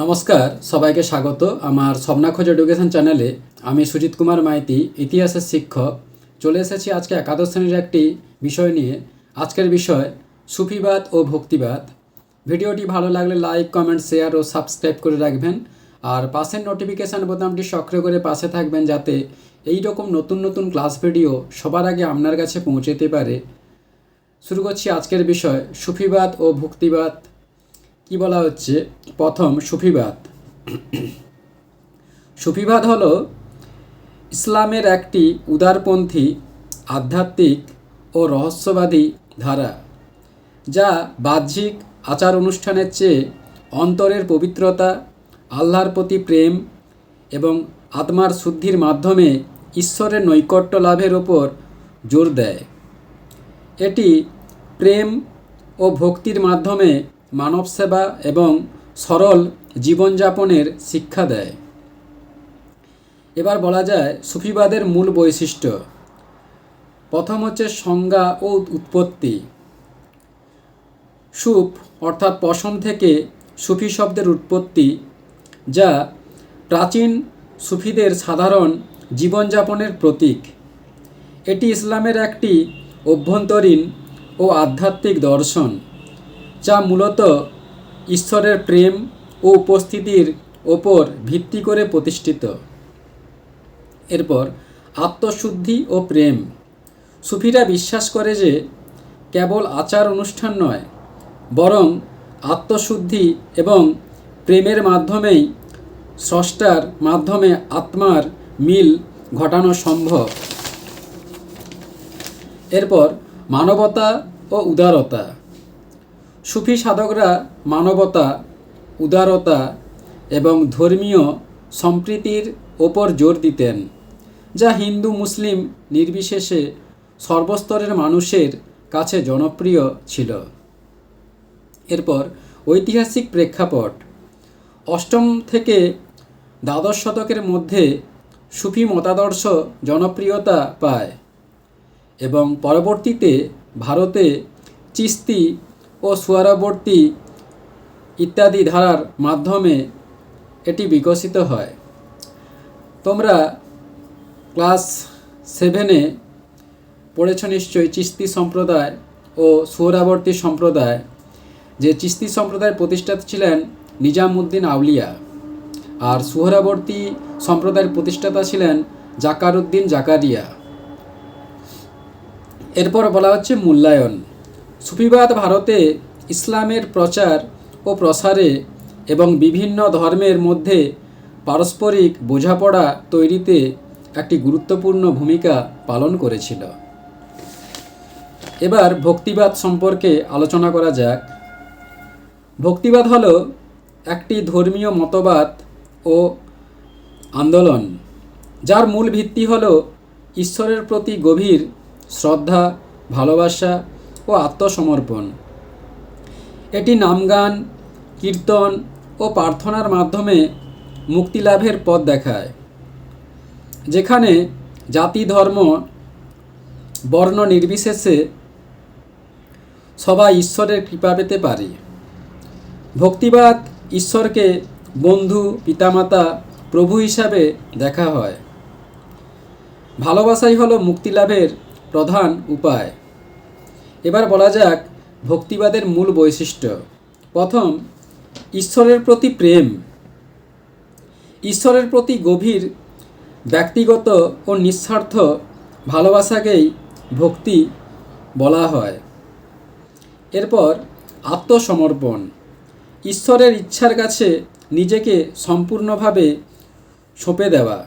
নমস্কার, সবাইকে স্বাগত আমার স্বপ্নাখোঁজ এডুকেশন চ্যানেলে। আমি সুজিত কুমার মাইতি, ইতিহাসের শিক্ষক। চলে এসেছি আজকে একাদশ শ্রেণির একটি বিষয় নিয়ে। আজকের বিষয়, সুফিবাদ ও ভক্তিবাদ। ভিডিওটি ভালো লাগলে লাইক, কমেন্ট, শেয়ার ও সাবস্ক্রাইব করে রাখবেন। আর পাশের নোটিফিকেশান বোতামটি সক্রিয় করে পাশে থাকবেন যাতে এই রকম নতুন নতুন ক্লাস ভিডিও সবার আগে আপনার কাছে পৌঁছতে পারে। শুরু করছি আজকের বিষয়, সুফিবাদ ও ভক্তিবাদ। কি বলা হচ্ছে? প্রথম সুফিবাদ। সুফিবাদ হলো ইসলামের একটি উদারপন্থী, আধ্যাত্মিক ও রহস্যবাদী ধারা, যা বাহ্যিক আচার অনুষ্ঠানের চেয়ে অন্তরের পবিত্রতা, আল্লাহর প্রতি প্রেম এবং আত্মার শুদ্ধির মাধ্যমে ঈশ্বরের নৈকট্য লাভের ওপর জোর দেয়। এটি প্রেম ও ভক্তির মাধ্যমে মানব সেবা এবং সরল জীবনযাপনের শিক্ষা দেয়। এবার বলা যায় সুফিবাদের মূল বৈশিষ্ট্য। প্রথম হচ্ছে সংজ্ঞা ও উৎপত্তি। সুপ অর্থাৎ পশম থেকে সুফি শব্দের উৎপত্তি, যা প্রাচীন সুফিদের সাধারণ জীবনযাপনের প্রতীক। এটি ইসলামের একটি অভ্যন্তরীণ ও আধ্যাত্মিক দর্শন। যা মূলত ঈশ্বরের প্রেম ও উপস্থিতির ওপর ভিত্তি করে প্রতিষ্ঠিত। এরপর, আত্মশুদ্ধি ও প্রেম। সুফিরা বিশ্বাস করে যে কেবল আচার অনুষ্ঠান নয়, বরং আত্মশুদ্ধি এবং প্রেমের মাধ্যমেই স্রষ্টার মাধ্যমে আত্মার মিল ঘটানো সম্ভব। এরপর, মানবতা ও উদারতা। সুফি সাধকরা মানবতা, উদারতা এবং ধর্মীয় সম্প্রীতির ওপর জোর দিতেন, যা হিন্দু, মুসলিম নির্বিশেষে সর্বস্তরের মানুষের কাছে জনপ্রিয় ছিল। এরপর ঐতিহাসিক প্রেক্ষাপট। অষ্টম থেকে দ্বাদশ শতকের মধ্যে সুফি মতাদর্শ জনপ্রিয়তা পায় এবং পরবর্তীতে ভারতে চিস্তি ও সুয়ারাবর্তী ইত্যাদি ধারার মাধ্যমে এটি বিকশিত হয়। তোমরা ক্লাস সেভেনে পড়েছ নিশ্চয়ই চিস্তি সম্প্রদায় ও সোহরাবর্তী সম্প্রদায়, যে চিস্তি সম্প্রদায়ের প্রতিষ্ঠাতা ছিলেন নিজামুদ্দিন আউলিয়া। আর সোহরাবর্তী সম্প্রদায়ের প্রতিষ্ঠাতা ছিলেন জাকারুদ্দিন জাকারিয়া। এরপর বলা হচ্ছে মূল্যায়ন। সুফিবাদ ভারতে ইসলামের প্রচার ও প্রসারে এবং বিভিন্ন ধর্মের মধ্যে পারস্পরিক বোঝাপড়া তৈরিতে একটি গুরুত্বপূর্ণ ভূমিকা পালন করেছিল। এবার ভক্তিবাদ সম্পর্কে আলোচনা করা যাক। ভক্তিবাদ হল একটি ধর্মীয় মতবাদ ও আন্দোলন, যার মূল ভিত্তি হল ঈশ্বরের প্রতি গভীর শ্রদ্ধা, ভালোবাসা ও আত্মসমর্পণ। এটি নামগান, কীর্তন ও প্রার্থনার মাধ্যমে মুক্তিলাভের পথ দেখায়, যেখানে জাতি, ধর্ম, বর্ণ নির্বিশেষে সবাই ঈশ্বরের কৃপা পেতে পারে। ভক্তিবাদ ঈশ্বরকে বন্ধু, পিতামাতা, প্রভু হিসাবে দেখা হয়। ভালোবাসাই হলো মুক্তিলাভের প্রধান উপায়। এবার বলা যাক ভক্তিবাদের মূল বৈশিষ্ট্য। প্রথম, ঈশ্বরের প্রতি প্রেম। ঈশ্বরের প্রতি গভীর, ব্যক্তিগত ও নিঃস্বার্থ ভালোবাসাকেই ভক্তি বলা হয়। এরপর, আত্মসমর্পণ। ঈশ্বরের ইচ্ছার কাছে নিজেকে সম্পূর্ণভাবে সঁপে দেওয়া।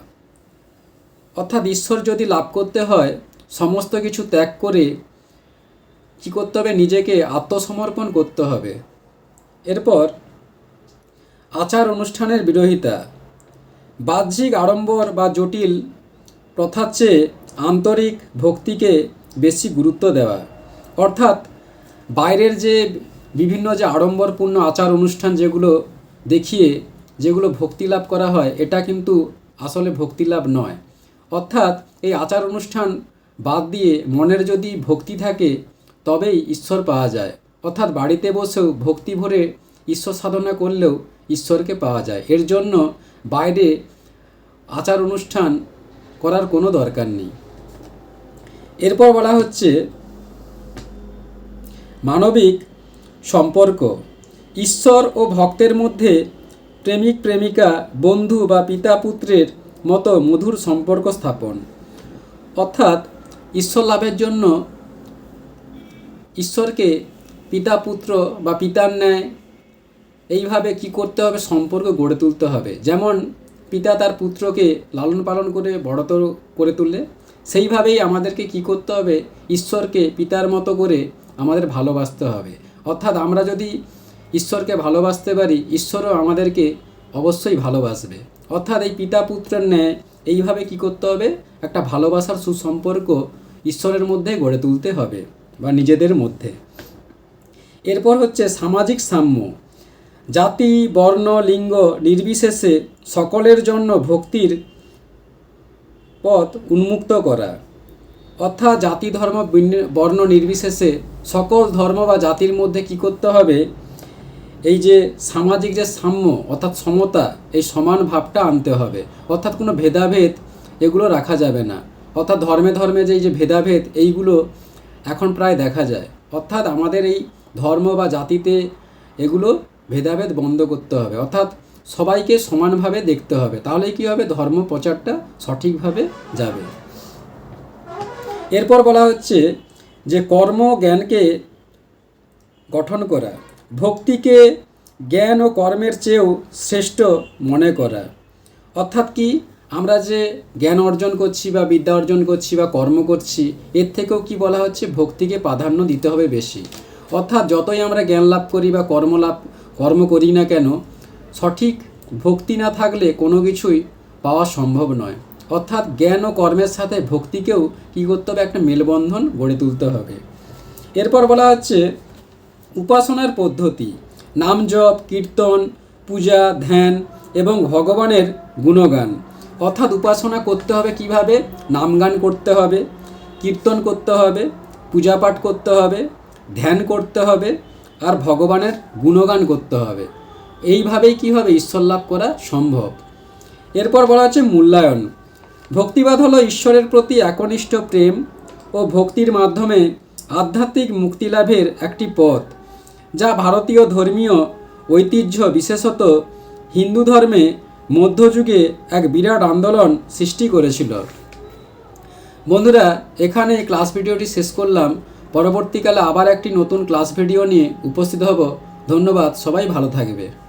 অর্থাৎ ঈশ্বর যদি লাভ করতে হয়, সমস্ত কিছু ত্যাগ করে কী করতে হবে? নিজেকে আত্মসমর্পণ করতে হবে। এরপর, আচার অনুষ্ঠানের বিরোধিতা। বাহ্যিক আড়ম্বর বা জটিল প্রথার চেয়ে আন্তরিক ভক্তিকে বেশি গুরুত্ব দেওয়া। অর্থাৎ, বাইরের যে বিভিন্ন যে আড়ম্বরপূর্ণ আচার অনুষ্ঠান যেগুলো দেখিয়ে যেগুলো ভক্তি লাভ করা হয়, এটা কিন্তু আসলে ভক্তি লাভ নয়। অর্থাৎ, এই আচার অনুষ্ঠান বাদ দিয়ে মনের যদি ভক্তি থাকে তবেই ঈশ্বর পাওয়া যায়। অর্থাৎ বাড়িতে বসেও ভক্তি ভরে ঈশ্বর সাধনা করলেও ঈশ্বরকে পাওয়া যায়। এর জন্য বাইরে আচার অনুষ্ঠান করার কোনো দরকার নেই। এরপর বলা হচ্ছে, মানবিক সম্পর্ক। ঈশ্বর ও ভক্তের মধ্যে প্রেমিক, প্রেমিকা, বন্ধু বা পিতা পুত্রের মতো মধুর সম্পর্ক স্থাপন। অর্থাৎ ঈশ্বর লাভের জন্য ঈশ্বরকে পিতা পুত্র বা পিতার ন্যায় এইভাবে কি করতে হবে? সম্পর্ক গড়ে তুলতে হবে। যেমন পিতা তার পুত্রকে লালন পালন করে বড়তর করে তুললে, সেইভাবেই আমাদেরকে কি করতে হবে? ঈশ্বরকে পিতার মতো করে আমাদের ভালোবাসতে হবে। অর্থাৎ আমরা যদি ঈশ্বরকে ভালোবাসতে পারি, ঈশ্বরও আমাদেরকে অবশ্যই ভালোবাসবে। অর্থাৎ এই পিতা পুত্রের ন্যায় এইভাবে কি করতে হবে? একটা ভালোবাসার সুসম্পর্ক ঈশ্বরের মধ্যে গড়ে তুলতে হবে। নিজেদের মধ্যে। এরপর হচ্ছে সামাজিক সাম্য। জাতি, বর্ণ, লিঙ্গ নির্বিশেষে সকলের জন্য ভক্তির পথ উন্মুক্ত করা। অর্থাৎ জাতি, ধর্ম বর্ণ নির্বিশেষে সকল ধর্ম বা জাতির মধ্যে কি করতে হবে? এই যে সামাজিক যে সাম্য, অর্থাৎ সমতা, এই সমান ভাবটা আনতে হবে। অর্থাৎ কোনো ভেদাভেদ এগুলো রাখা যাবে না। অর্থাৎ ধর্মে ধর্মে যে এই যে ভেদাভেদ, এইগুলো এখন প্রায় দেখা যায়। অর্থাৎ আমাদের এই ধর্ম বা জাতিতে এগুলো ভেদাভেদ বন্ধ করতে হবে। অর্থাৎ সবাইকে সমানভাবে দেখতে হবে। তাহলে কী হবে? ধর্ম প্রচারটা সঠিকভাবে যাবে। এরপর বলা হচ্ছে যে কর্ম জ্ঞানকে গঠন করা, ভক্তিকে জ্ঞান ও কর্মের চেয়েও শ্রেষ্ঠ মনে করা। অর্থাৎ কি? আমরা যে জ্ঞান অর্জন করছি বা বিদ্যা অর্জন করছি বা কর্ম করছি, এর থেকেও কি বলা হচ্ছে ভক্তিকে প্রাধান্য দিতে হবে বেশি। অর্থাৎ যতই আমরা জ্ঞান লাভ করি বা কর্ম লাভ, কর্ম করি না কেন, সঠিক ভক্তি না থাকলে কোনো কিছুই পাওয়া সম্ভব নয়। অর্থাৎ জ্ঞান ও কর্মের সাথে ভক্তিকেও কী করতে হবে? একটা মেলবন্ধন গড়ে তুলতে হবে। এরপর বলা হচ্ছে উপাসনার পদ্ধতি। নাম জপ, কীর্তন, পূজা, ধ্যান এবং ভগবানের গুণগান। অর্থাৎ উপাসনা করতে হবে কীভাবে? নাম গান করতে হবে, কীর্তন করতে হবে পূজা পাঠ করতে হবে, ধ্যান করতে হবে আর ভগবানের গুণগান করতে হবে। এইভাবেই কী হবে? ঈশ্বর লাভ করা সম্ভব। এরপর বলা হচ্ছে মূল্যায়ন। ভক্তিবাদ হলো ঈশ্বরের প্রতি একনিষ্ঠ প্রেম ও ভক্তির মাধ্যমে আধ্যাত্মিক মুক্তিলাভের একটি পথ, যা ভারতীয় ধর্মীয় ঐতিহ্য, বিশেষত হিন্দু ধর্মে মধ্যযুগে এক বিরাট আন্দোলন সৃষ্টি করেছিল। বন্ধুরা, এখানে ক্লাস ভিডিওটি শেষ করলাম। পরবর্তীকালে আবার একটি নতুন ক্লাস ভিডিও নিয়ে উপস্থিত হব। ধন্যবাদ, সবাই ভালো থাকবে।